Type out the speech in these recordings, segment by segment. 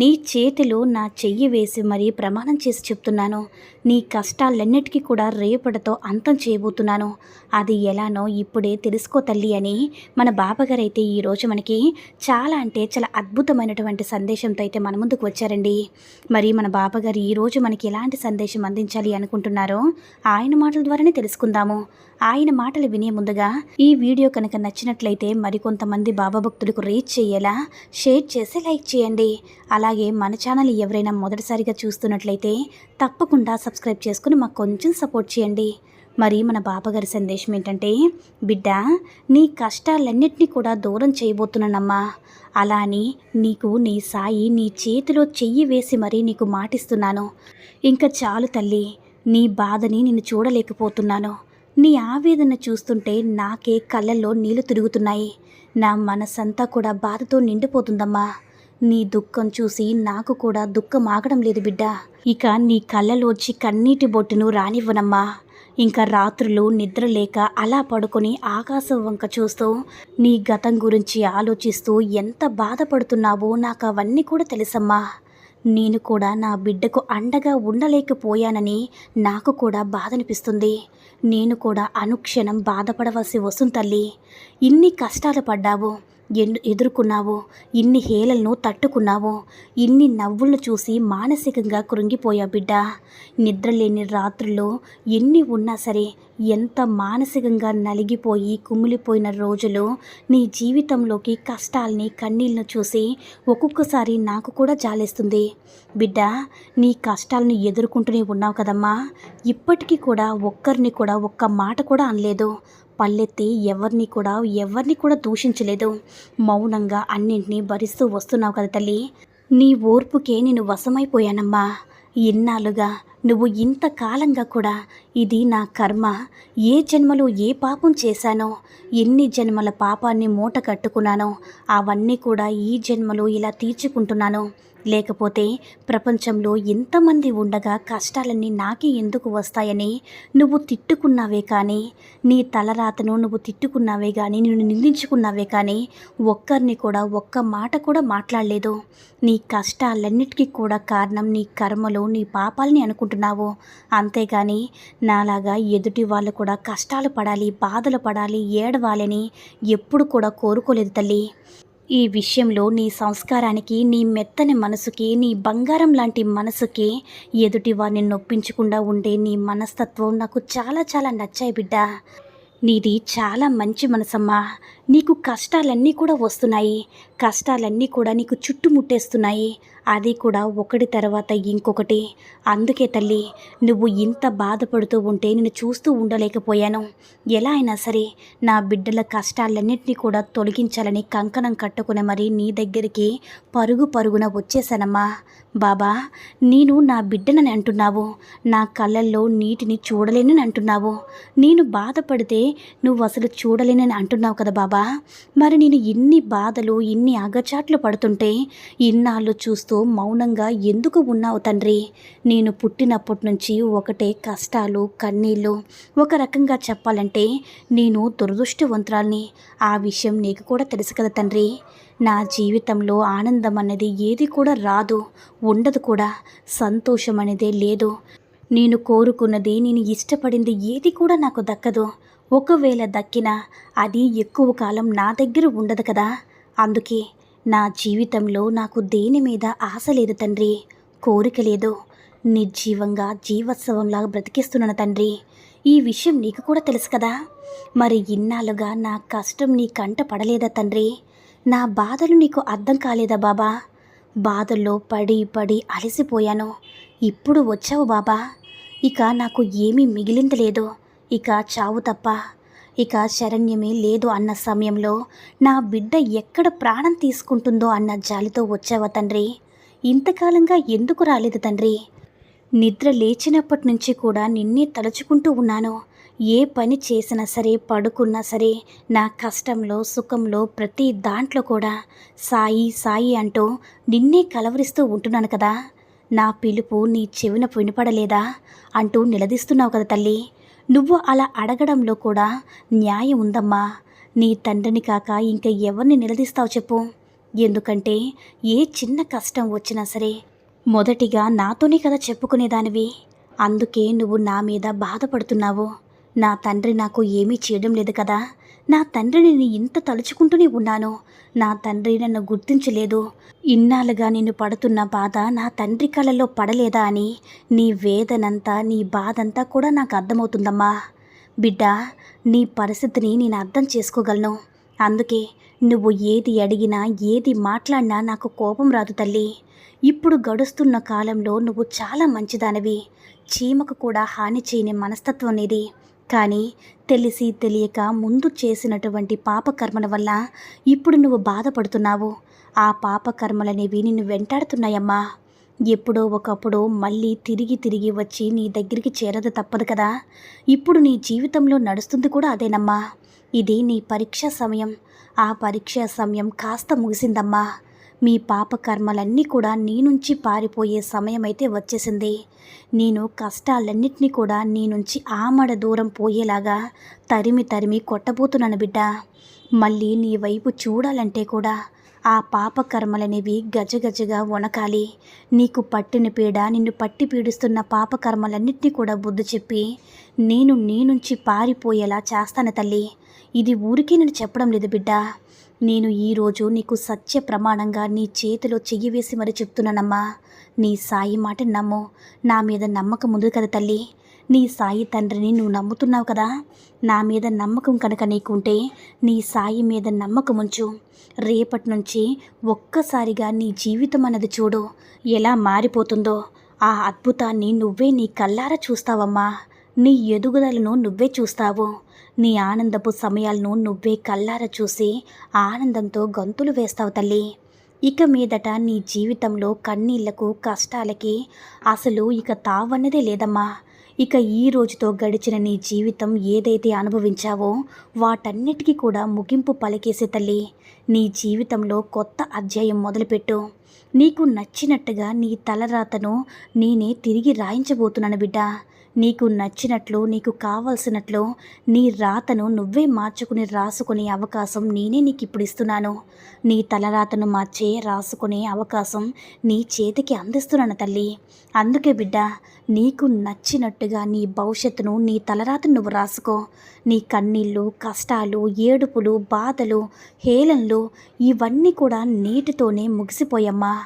నీ చేతిలో నా చెయ్యి వేసి మరీ ప్రమాణం చేసి చెప్తున్నాను. నీ కష్టాలన్నిటికీ కూడా రేపటితో అంతం చేయబోతున్నాను. అది ఎలానో ఇప్పుడే తెలుసుకో తల్లి అని మన బాబాగారు అయితే ఈరోజు మనకి చాలా అంటే చాలా అద్భుతమైనటువంటి సందేశంతో అయితే మన ముందుకు వచ్చారండి. మరి మన బాబాగారు ఈరోజు మనకి ఎలాంటి సందేశం అందించాలి అనుకుంటున్నారో ఆయన మాటల ద్వారానే తెలుసుకుందాము. ఆయన మాటలు వినే ముందుగా ఈ వీడియో కనుక నచ్చినట్లయితే మరికొంతమంది బాబా భక్తులకు రీచ్ చేయేలా షేర్ చేసి లైక్ చేయండి. అలాగే మన ఛానల్ ఎవరైనా మొదటిసారిగా చూస్తున్నట్లయితే తప్పకుండా సబ్స్క్రైబ్ చేసుకుని మాకు కొంచెం సపోర్ట్ చేయండి. మరి మన బాబాగారి సందేశం ఏంటంటే బిడ్డ నీ కష్టాలన్నింటినీ కూడా దూరం చేయబోతున్నానమ్మా. అలా అని నీకు నీ సాయి నీ చేతిలో చెయ్యి వేసి మరీ నీకు మాటిస్తున్నాను. ఇంకా చాలు తల్లి నీ బాధని నేను చూడలేకపోతున్నాను. నీ ఆవేదన చూస్తుంటే నాకే కళ్ళల్లో నీళ్ళు తిరుగుతున్నాయి. నా మనసంతా కూడా బాధతో నిండిపోతుందమ్మా. నీ దుఃఖం చూసి నాకు కూడా దుఃఖం ఆగడం లేదు బిడ్డ. ఇక నీ కళ్ళలోంచి కన్నీటి బొట్టును రానివ్వనమ్మా. ఇంకా రాత్రులు నిద్ర లేక అలా పడుకొని ఆకాశం వంక చూస్తూ నీ గతం గురించి ఆలోచిస్తూ ఎంత బాధపడుతున్నావో నాకు అవన్నీ కూడా తెలుసమ్మా. నేను కూడా నా బిడ్డకు అండగా ఉండలేకపోయానని నాకు కూడా బాధ అనిపిస్తుంది నేను కూడా అనుక్షణం బాధపడవలసి వస్తుంది తల్లి. ఇన్ని కష్టాలు పడ్డావు. ఎదుర్కొన్నావో ఇన్ని హేళలను తట్టుకున్నావో ఇన్ని నవ్వులను చూసి మానసికంగా కృంగిపోయా బిడ్డ. నిద్రలేని రాత్రుల్లో ఎన్ని ఉన్నా సరే ఎంత మానసికంగా నలిగిపోయి కుమిలిపోయిన రోజులు నీ జీవితంలోకి కష్టాల్ని కన్నీళ్ళను చూసి ఒక్కొక్కసారి నాకు కూడా జాలేస్తుంది. బిడ్డ నీ కష్టాలను ఎదుర్కొంటూనే ఉన్నావు కదమ్మా. ఇప్పటికీ కూడా ఒక్కరిని కూడా ఒక్క మాట కూడా అనలేదు. పల్లెత్తి ఎవరిని కూడా ఎవరిని కూడా దూషించలేదు. మౌనంగా అన్నింటినీ భరిస్తూ వస్తున్నావు కదా తల్లి. నీ ఓర్పుకే నేను వశమైపోయానమ్మా. ఇన్నాళ్ళుగా నువ్వు ఇంతకాలంగా కూడా ఇది నా కర్మ. ఏ జన్మలో ఏ పాపం చేశానో ఎన్ని జన్మల పాపాన్ని మూట కట్టుకున్నానో అవన్నీ కూడా ఈ జన్మలో ఇలా తీర్చుకుంటున్నాను. లేకపోతే ప్రపంచంలో ఎంతమంది ఉండగా కష్టాలన్నీ నాకే ఎందుకు వస్తాయని నువ్వు తిట్టుకున్నావే కానీ నీ తలరాతను నువ్వు తిట్టుకున్నావే కానీ నిన్ను నిందించుకున్నావే కానీ ఒక్కరిని కూడా ఒక్క మాట కూడా మాట్లాడలేదు. నీ కష్టాలన్నిటికీ కూడా కారణం నీ కర్మలు నీ పాపాలని అనుకుంటున్నావు. అంతేగాని నాలాగా ఎదుటి వాళ్ళు కూడా కష్టాలు పడాలి బాధలు పడాలి ఏడవాలని ఎప్పుడు కూడా కోరుకోలేదు తల్లి. ఈ విషయంలో నీ సంస్కారానికి నీ మెత్తని మనసుకి నీ బంగారం లాంటి మనసుకి ఎదుటి వారిని నొప్పించకుండా ఉండే నీ మనస్తత్వం నాకు చాలా చాలా నచ్చాయి బిడ్డ. నీది చాలా మంచి మనసమ్మా. నీకు కష్టాలన్నీ కూడా వస్తున్నాయి. కష్టాలన్నీ కూడా నీకు చుట్టుముట్టేస్తున్నాయి. అది కూడా ఒకటి తర్వాత ఇంకొకటి. అందుకే తల్లి నువ్వు ఇంత బాధపడుతూ ఉంటే నేను చూస్తూ ఉండలేకపోయాను. ఎలా అయినా సరే నా బిడ్డల కష్టాలన్నింటినీ కూడా తొలగించాలని కంకణం కట్టుకుని మరి నీ దగ్గరికి పరుగు పరుగున వచ్చేసానమ్మా బాబా నేను నా బిడ్డనని అంటున్నావు. నా కళ్ళల్లో నీటిని చూడలేనని అంటున్నావు. నేను బాధపడితే నువ్వు అసలు చూడలేనని అంటున్నావు కదా బాబా. మరి నేను ఇన్ని బాధలు ఇన్ని అగచాట్లు పడుతుంటే ఇన్నాళ్ళు చూస్తూ మౌనంగా ఎందుకు ఉన్నావు తండ్రి? నేను పుట్టినప్పటి నుంచి ఒకటే కష్టాలు కన్నీళ్ళు. ఒక రకంగా చెప్పాలంటే నేను దురదృష్టవంతురాల్ని. ఆ విషయం నీకు కూడా తెలుసు కదా తండ్రి. నా జీవితంలో ఆనందం అనేది ఏది కూడా రాదు ఉండదు కూడా. సంతోషం అనేదే లేదు. నేను కోరుకున్నది నేను ఇష్టపడింది ఏది కూడా నాకు దక్కదు. ఒకవేళ దక్కినా అది ఎక్కువ కాలం నా దగ్గర ఉండదు కదా. అందుకే నా జీవితంలో నాకు దేని మీద ఆశ లేదు తండ్రి. కోరిక లేదు. నిర్జీవంగా జీవోత్సవంలాగా బ్రతికిస్తున్నాను తండ్రి. ఈ విషయం నీకు కూడా తెలుసు కదా. మరి ఇన్నాళ్ళుగా నా కష్టం నీ కంట పడలేదా తండ్రి? నా బాధలు నీకు అర్థం కాలేదా బాబా? బాధల్లో పడి పడి అలసిపోయాను. ఇప్పుడు వచ్చావు బాబా. ఇక నాకు ఏమీ మిగిలింది ఇక చావు తప్ప ఇక శరణ్యమే లేదు అన్న సమయంలో నా బిడ్డ ఎక్కడ ప్రాణం తీసుకుంటుందో అన్న జాలితో వచ్చావా తండ్రి? ఇంతకాలంగా ఎందుకు రాలేదు తండ్రి? నిద్ర లేచినప్పటి నుంచి కూడా నిన్నే తలుచుకుంటూ ఉన్నాను. ఏ పని చేసినా సరే పడుకున్నా సరే నా కష్టంలో సుఖంలో ప్రతి దాంట్లో కూడా సాయి సాయి అంటూ నిన్నే కలవరిస్తూ ఉంటున్నాను కదా. నా పిలుపు నీ చెవిన వినపడలేదా? అంటూ నిలదీస్తున్నావు కదా తల్లి. నువ్వు అలా అడగడంలో కూడా న్యాయం ఉందమ్మా. నీ తండ్రిని కాక ఇంకా ఎవరిని నిలదీస్తావు చెప్పు. ఎందుకంటే ఏ చిన్న కష్టం వచ్చినా సరే మొదటిగా నాతోనే కదా చెప్పుకునేదానివి. అందుకే నువ్వు నా మీద బాధపడుతున్నావు. నా తండ్రి నాకు ఏమీ చేయడం లేదు కదా. నా తండ్రిని నేను ఇంత తలుచుకుంటూనే ఉన్నాను. నా తండ్రి నన్ను గుర్తించలేదు. ఇన్నాళ్ళుగా నేను పడుతున్న బాధ నా తండ్రి కళ్ళలో పడలేదా అని. నీ వేదనంతా నీ బాధంతా కూడా నాకు అర్థమవుతుందమ్మా. బిడ్డ నీ పరిస్థితిని నేను అర్థం చేసుకోగలను. అందుకే నువ్వు ఏది అడిగినా ఏది మాట్లాడినా నాకు కోపం రాదు తల్లి. ఇప్పుడు గడుస్తున్న కాలంలో నువ్వు చాలా మంచిదానివి. చీమకు కూడా హాని చేయని మనస్తత్వం నీది. కానీ తెలిసి తెలియక ముందు చేసినటువంటి పాపకర్మల వల్ల ఇప్పుడు నువ్వు బాధపడుతున్నావు. ఆ పాపకర్మలనేవి నిన్ను వెంటాడుతున్నాయమ్మా. ఎప్పుడో ఒకప్పుడు మళ్ళీ తిరిగి తిరిగి వచ్చి నీ దగ్గరికి చేరదు తప్పదు కదా. ఇప్పుడు నీ జీవితంలో నడుస్తుంది కూడా అదేనమ్మా. ఇది నీ పరీక్ష సమయం. ఆ పరీక్ష సమయం కాస్త ముగిసిందమ్మా. మీ పాప కర్మలన్నీ కూడా నీ నుంచి పారిపోయే సమయం అయితే వచ్చేసింది. నేను కష్టాలన్నింటినీ కూడా నీ నుంచి ఆమడ దూరం పోయేలాగా తరిమి తరిమి కొట్టబోతున్నాను బిడ్డ. మళ్ళీ నీ వైపు చూడాలంటే కూడా ఆ పాప కర్మలనేవి గజగజగా వణకాలి. నీకు పట్టిన పీడ నిన్ను పట్టి పీడిస్తున్న పాప కర్మలన్నింటినీ కూడా బుద్ధి చెప్పి నేను నీ నుంచి పారిపోయేలా చేస్తాను తల్లి. ఇది ఊరికే నేను చెప్పడం లేదు బిడ్డ. నేను ఈరోజు నీకు సత్య ప్రమాణంగా నీ చేతిలో చెయ్యి వేసి మరి చెప్తున్నానమ్మా. నీ సాయి మాట నమ్ము. నా మీద నమ్మకం ఉంది కదా తల్లి. నీ సాయి తండ్రిని నువ్వు నమ్ముతున్నావు కదా. నా మీద నమ్మకం కనుక నీకుంటే నీ సాయి మీద నమ్మకం ఉంచు. రేపటి నుంచి ఒక్కసారిగా నీ జీవితం అన్నది చూడు. ఎలా మారిపోతుందో. ఆ అద్భుతాన్ని నువ్వే నీ కల్లారా చూస్తావమ్మా. నీ ఎదుగుదలను నువ్వే చూస్తావు. నీ ఆనందపు సమయాలను నువ్వే కల్లార చూసి ఆనందంతో గంతులు వేస్తావు తల్లి. ఇక మీదట నీ జీవితంలో కన్నీళ్ళకు కష్టాలకి అసలు ఇక తావన్నదే లేదమ్మా. ఇక ఈ రోజుతో గడిచిన నీ జీవితం ఏదైతే అనుభవించావో వాటన్నిటికీ కూడా ముగింపు పలికేసే తల్లి. నీ జీవితంలో కొత్త అధ్యాయం మొదలుపెట్టు. నీకు నచ్చినట్టుగా నీ తలరాతను నేనే తిరిగి రాయించబోతున్నాను బిడ్డ. నీకు నచ్చినట్లు నీకు కావలసినట్లు నీ రాతను నువ్వే మార్చుకుని రాసుకునే అవకాశం నేనే నీకు ఇప్పుడు ఇస్తున్నాను. నీ తలరాతను మార్చే రాసుకునే అవకాశం నీ చేతికి అందిస్తున్నాను తల్లి. అందుకే బిడ్డ నీకు నచ్చినట్టుగా నీ భవిష్యత్తును నీ తలరాతను నువ్వు రాసుకో. నీ కన్నీళ్ళు కష్టాలు ఏడుపులు బాధలు హేళనలు ఇవన్నీ కూడా నీటితోనే ముగిసిపోయమ్మా.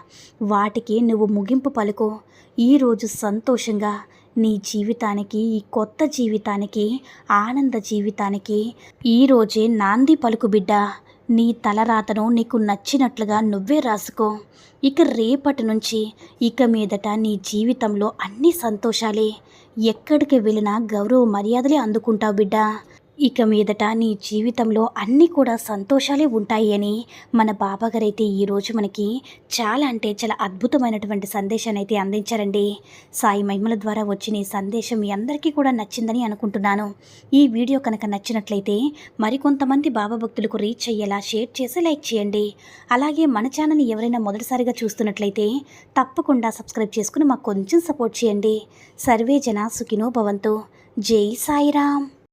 వాటికి నువ్వు ముగింపు పలుకో. ఈరోజు సంతోషంగా నీ జీవితానికి ఈ కొత్త జీవితానికి ఆనంద జీవితానికి ఈరోజే నాంది పలుకు బిడ్డ. నీ తలరాతను నీకు నచ్చినట్లుగా నువ్వే రాసుకో. ఇక రేపటి నుంచి ఇక మీదట నీ జీవితంలో అన్ని సంతోషాలే. ఎక్కడికి వెళ్ళినా గౌరవ మర్యాదలే అందుకుంటావు బిడ్డ. ఇక మీదట నీ జీవితంలో అన్నీ కూడా సంతోషాలే ఉంటాయి అని మన బాబాగారైతే ఈరోజు మనకి చాలా అంటే చాలా అద్భుతమైనటువంటి సందేశాన్ని అయితే అందించారండి. సాయి మహిమల ద్వారా వచ్చిన ఈ సందేశం మీ అందరికీ కూడా నచ్చిందని అనుకుంటున్నాను. ఈ వీడియో కనుక నచ్చినట్లయితే మరికొంతమంది బాబా భక్తులకు రీచ్ అయ్యేలా షేర్ చేసి లైక్ చేయండి. అలాగే మన ఛానల్ని ఎవరైనా మొదటిసారిగా చూస్తున్నట్లయితే తప్పకుండా సబ్స్క్రైబ్ చేసుకుని మాకు కొంచెం సపోర్ట్ చేయండి. సర్వే జన సుఖినో భవంతు. జై సాయిరామ్.